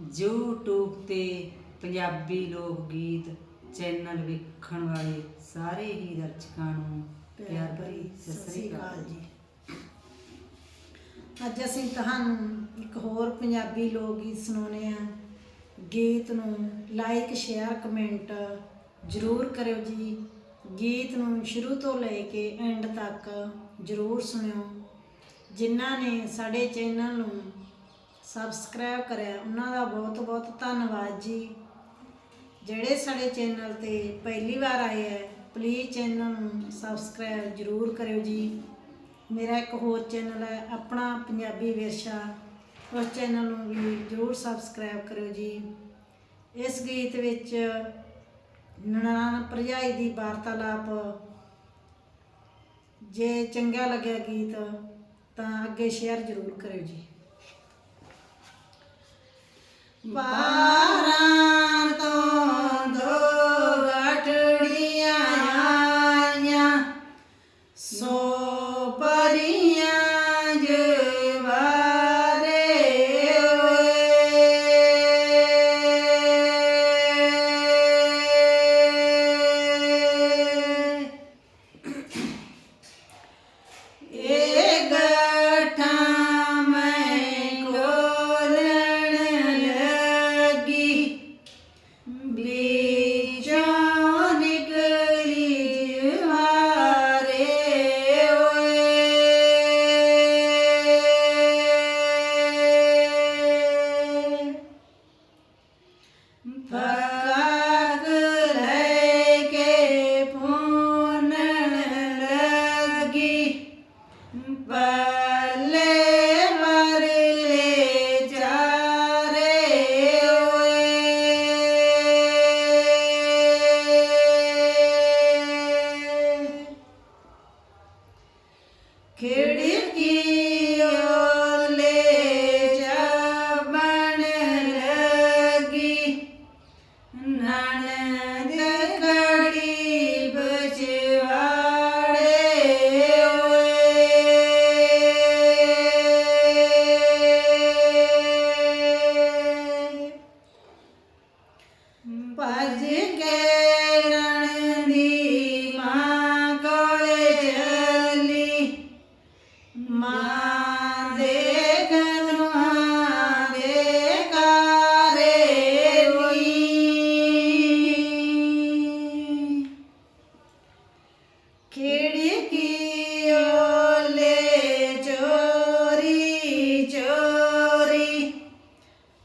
YouTube ਤੇ ਪੰਜਾਬੀ ਲੋਕ ਗੀਤ ਚੈਨਲ ਵੇਖਣ ਵਾਲੇ ਸਾਰੇ ਹੀ ਦਰਸ਼ਕਾਂ ਨੂੰ ਪਿਆਰ ਭਰੀ ਸਤਿ ਸ੍ਰੀ ਅਕਾਲ। ਜੀ। ਅੱਜ ਅਸੀਂ ਤੁਹਾਨੂੰ ਇੱਕ ਹੋਰ ਪੰਜਾਬੀ ਲੋਕ ਗੀਤ ਸੁਣਾਉਣੇ ਆ। ਗੀਤ ਨੂੰ ਲਾਈਕ ਸ਼ੇਅਰ ਕਮੈਂਟ ਜ਼ਰੂਰ ਕਰਿਓ ਜੀ। ਗੀਤ ਨੂੰ ਸ਼ੁਰੂ ਤੋਂ ਲੈ ਕੇ ਐਂਡ ਤੱਕ ਜ਼ਰੂਰ ਸੁਣਿਓ। ਜਿਨ੍ਹਾਂ ਨੇ ਸਾਡੇ ਚੈਨਲ ਨੂੰ ਸਬਸਕ੍ਰਾਈਬ ਕਰਿਆ। ਉਹਨਾਂ ਦਾ ਬਹੁਤ ਬਹੁਤ ਧੰਨਵਾਦ ਜੀ। ਜਿਹੜੇ ਸਾਡੇ ਚੈਨਲ ਤੇ ਪਹਿਲੀ ਵਾਰ ਆਏ ਹੈ ਪਲੀਜ਼ ਚੈਨਲ ਨੂੰ ਸਬਸਕ੍ਰਾਈਬ ਜ਼ਰੂਰ ਕਰਿਓ ਜੀ। ਮੇਰਾ ਇੱਕ ਹੋਰ ਚੈਨਲ ਹੈ, ਆਪਣਾ ਪੰਜਾਬੀ ਵਿਰਸਾ। ਉਸ ਚੈਨਲ ਨੂੰ ਵੀ ਜ਼ਰੂਰ ਸਬਸਕ੍ਰਾਈਬ ਕਰਿਓ ਜੀ। ਇਸ ਗੀਤ ਵਿੱਚ ਨਨਾਣ ਭਰਜਾਈ ਦੀ ਵਾਰਤਾਲਾਪ। ਜੇ ਚੰਗਾ ਲੱਗਿਆ ਗੀਤ, ਤਾਂ ਅੱਗੇ ਸ਼ੇਅਰ ਜ਼ਰੂਰ ਕਰਿਓ ਜੀ। Pai.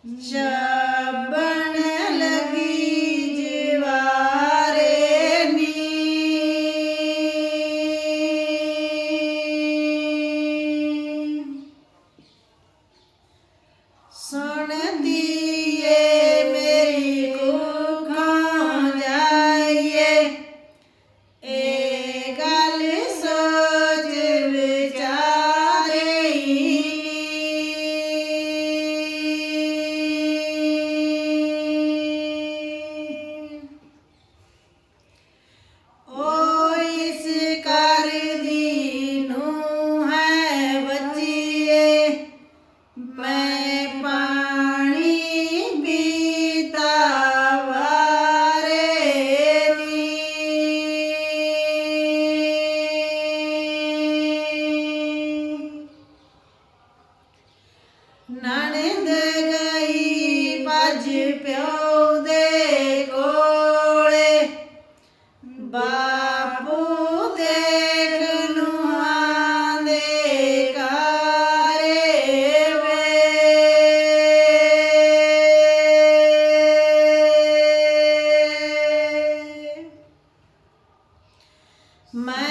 Yeah. My.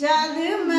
Çaldım